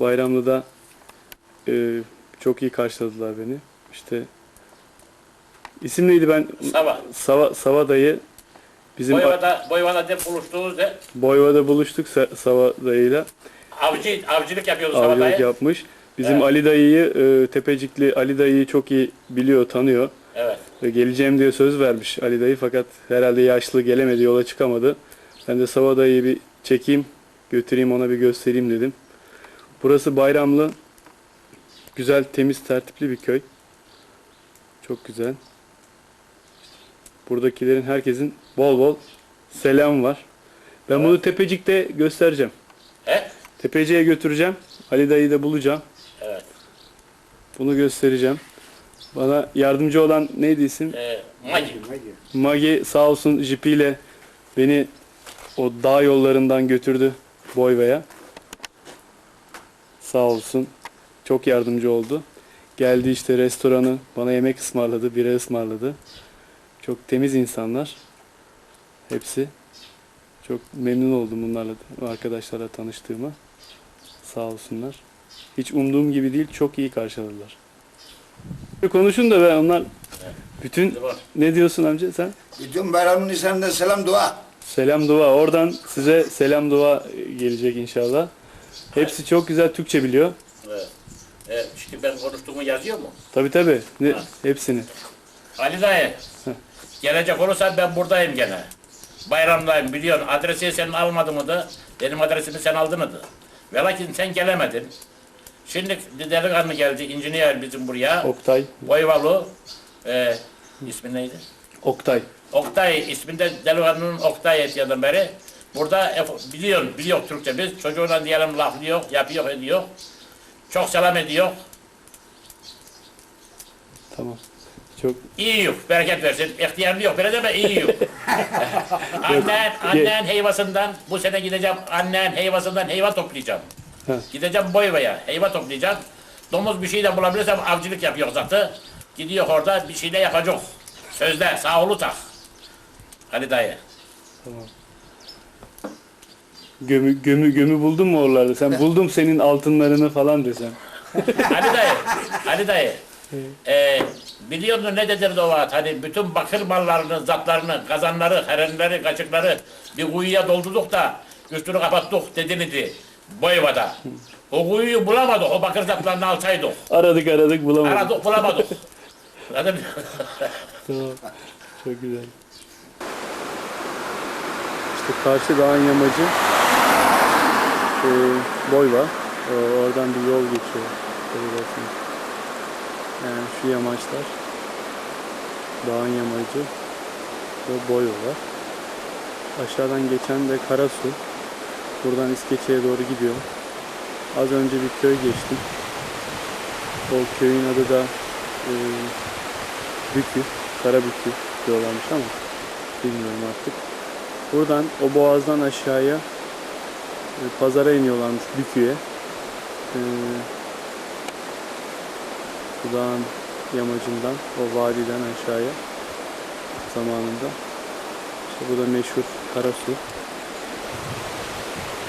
Bayramlı'da e, çok iyi karşıladılar beni. İşte isim neydi ben? Sabah. Sava, Sava dayı bizim Boyvada, Boyvada de buluştuğumuzda Boyva'da buluştuk Sa- Sava dayıyla. avcı, avcılık yapıyordu Avcılık Sabah dayı. yapmış. Bizim Evet. Ali dayıyı e, Tepecikli Ali dayıyı çok iyi biliyor, tanıyor. Evet. Ve geleceğim diye söz vermiş Ali dayı fakat herhalde yaşlı gelemedi, yola çıkamadı. Ben de Sava dayıyı bir çekeyim, götüreyim ona bir göstereyim dedim. Burası Bayramlı. Güzel, temiz, tertipli bir köy. Çok güzel. Buradakilerin herkesin bol bol selam var. Ben bunu Tepecik'te göstereceğim. He? Tepeci'ye götüreceğim. Ali dayıyı da bulacağım. Evet. Bunu göstereceğim. Bana yardımcı olan neydi isim? Ee, Magi. Magi sağ olsun jipiyle beni o dağ yollarından götürdü Boyva'ya. Sağ olsun. Çok yardımcı oldu. Geldi işte restoranı, bana yemek ısmarladı, bira ısmarladı. Çok temiz insanlar. Hepsi. Çok memnun oldum bunlarla, arkadaşlarla tanıştığıma. Sağ olsunlar. Hiç umduğum gibi değil, çok iyi karşıladılar. Konuşun da ben onlar bütün ne diyorsun amca sen? Bütün bayramın insanına selam dua. Selam dua. Oradan size selam dua gelecek inşallah. Hepsi çok güzel Türkçe biliyor. Evet. Ee, şimdi ben konuştuğumu yazıyor mu? Tabi tabi. Ne, Ha. hepsini. Ali dayı. Gelecek olursan ben buradayım gene. Bayramdayım biliyorsun. Adresi senin almadın mıydı? Benim adresimi sen aldın mıydı? Ve lakin sen gelemedin. Şimdi delikanlı geldi, injiniyer bizim buraya. Oktay. Boyvalı. Ee, ismi neydi? Oktay. Oktay isminde delikanlının Oktay etiyordan beri. Burada biliyorsun, biliyor Türkçe biz. Çocuğuna diyelim laflıyor, yapıyor, ediyor. Çok selam ediyor. Tamam. Çok İyi yok, bereket versin. İhtiyarlı yok, böyle deme iyi yok. annen, annen heyvasından, bu sene gideceğim annen heyvasından heyva toplayacağım. Gideceğim Boyva'ya, heyva toplayacağım. Domuz bir şey de bulabilirsem avcılık yapıyor zaten. Gidiyor orada bir şey de yapacak. Sözde, sağ olu tak. Ali dayı. Gömü gömü gömü buldun mu oralarda? Sen buldum senin altınlarını falan desem. Ali dayı, Ali dayı. Ee, biliyor musun ne dedirdi o vaat? Hani bütün bakır mallarını, zatlarını, kazanları, herenleri, kaçıkları bir kuyuya doldurduk da üstünü kapattık dedinidi Boyva'da. O kuyuyu bulamadık, o bakır zatlarını alsaydık. Aradık aradık bulamadık. Aradık bulamadık. Anladın mı? Tamam. Çok güzel. İşte karşı dağın yamacı e, Boyva. O, oradan bir yol geçiyor. Yani şu yamaçlar dağın yamacı ve Boyva var. Aşağıdan geçen de Karasu. Buradan İskeçe'ye doğru gidiyor. Az önce bir köy geçtim. O köyün adı da e, Bükü, Karabükü diyorlarmış ama bilmiyorum artık. Buradan o boğazdan aşağıya e, pazara iniyorlarmış Bükü'ye. E, bu yamacından, o vadiden aşağıya zamanında. İşte bu da meşhur Karasu.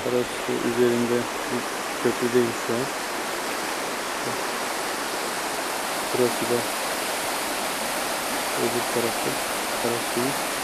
Karasu üzerinde bir köprüdeyim şu an. Burası da öbür tarafta Karasu'yu.